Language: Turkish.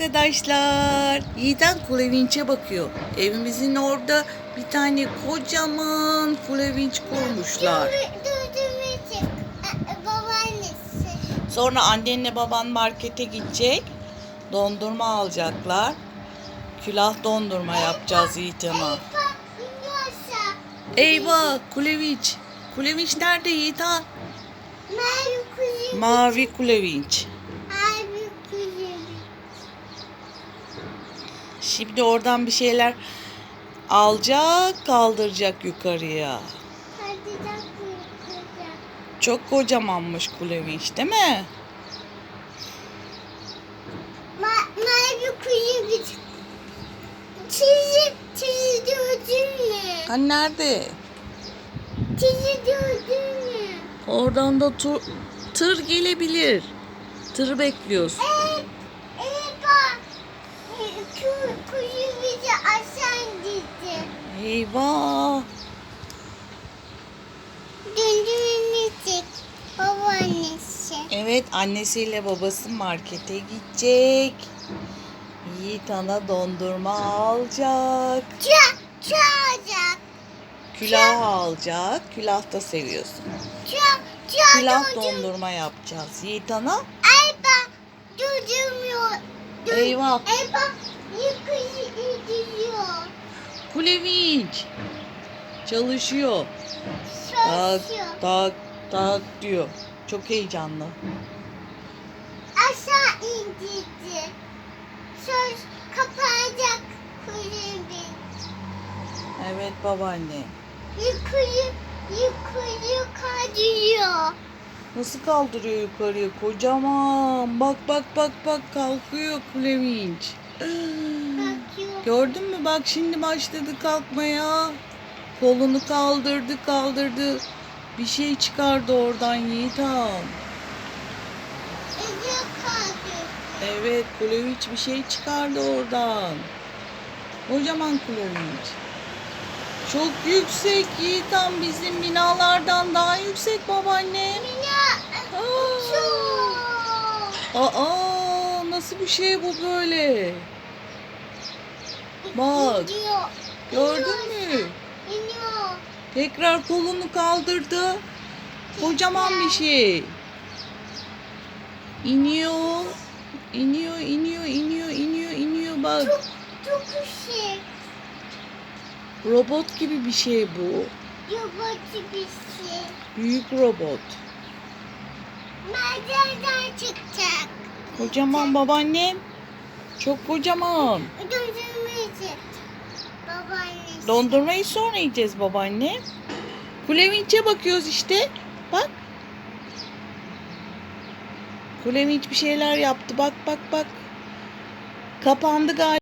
Arkadaşlar, Yiğiden kulevinçe bakıyor. Evimizin orada bir tane kocaman kulevinç kurmuşlar. Sonra annenle baban markete gidecek. Dondurma alacaklar. Külah dondurma yapacağız iniyorsa. Eyvah kulevinç. Kulevinç nerede Yiğitan? Mavi kuzu. Mavi kulevinç. Mavi kuzu. Şimdi oradan bir şeyler alacak, kaldıracak yukarıya. Çok kocamanmış kulevinç değil mi? Ma mavi kuzu bir Çizi, çizi gördün mü? Hani nerede? Çizi gördün mü? Oradan da tur, tır gelebilir. Tır evet bak. Ku, kuzu bizi aşağı gitti. Eyvah. Döndürmeyecek babaannesi. Evet annesiyle babası markete gidecek. Yiğit ana dondurma alacak. Ça, çalacak. Külah alacak. Külah da seviyorsun. Ça, ça, Külah döndür- dondurma yapacağız. Yiğit ana. Ay bak, durdurmuyor. Dön- Eyvah. Gidiyor. Kulevinç. Çalışıyor. Tak Çalışıyor. tak tak diyor. Çok heyecanlı. Aşağı indirdi. Söz kapanacak kulübü. Evet babaanne. Yukarı, yukarı kayıyor. Nasıl kaldırıyor yukarıya kocaman. Bak bak bak bak kalkıyor kulevinç. Gördün mü bak şimdi başladı kalkmaya. Kolunu kaldırdı kaldırdı. Bir şey çıkardı oradan Yiğit kaldı. Evet kulevinç bir şey çıkardı oradan. Kocaman kulevinç. Çok yüksek Yiğit Han bizim binalardan daha yüksek babaannem. Mina, Aa. Aa nasıl bir şey bu böyle? Bak. Gördün mü? İniyor. Tekrar kolunu kaldırdı. Kocaman bir şey. İniyor. İniyor, iniyor, iniyor, iniyor, iniyor. Bak. Çok, çok ışık. Robot gibi bir şey bu. Yabancı bir şey. Büyük robot. Merdivenden çıkacak. Kocaman babaannem. Çok kocaman. Döndürmeyecek. Babaannesi. Dondurmayı sonra yiyeceğiz babaanne. Kulevinç'e bakıyoruz işte. Bak. Kulevinç bir şeyler yaptı. Bak bak bak. Kapandı galiba.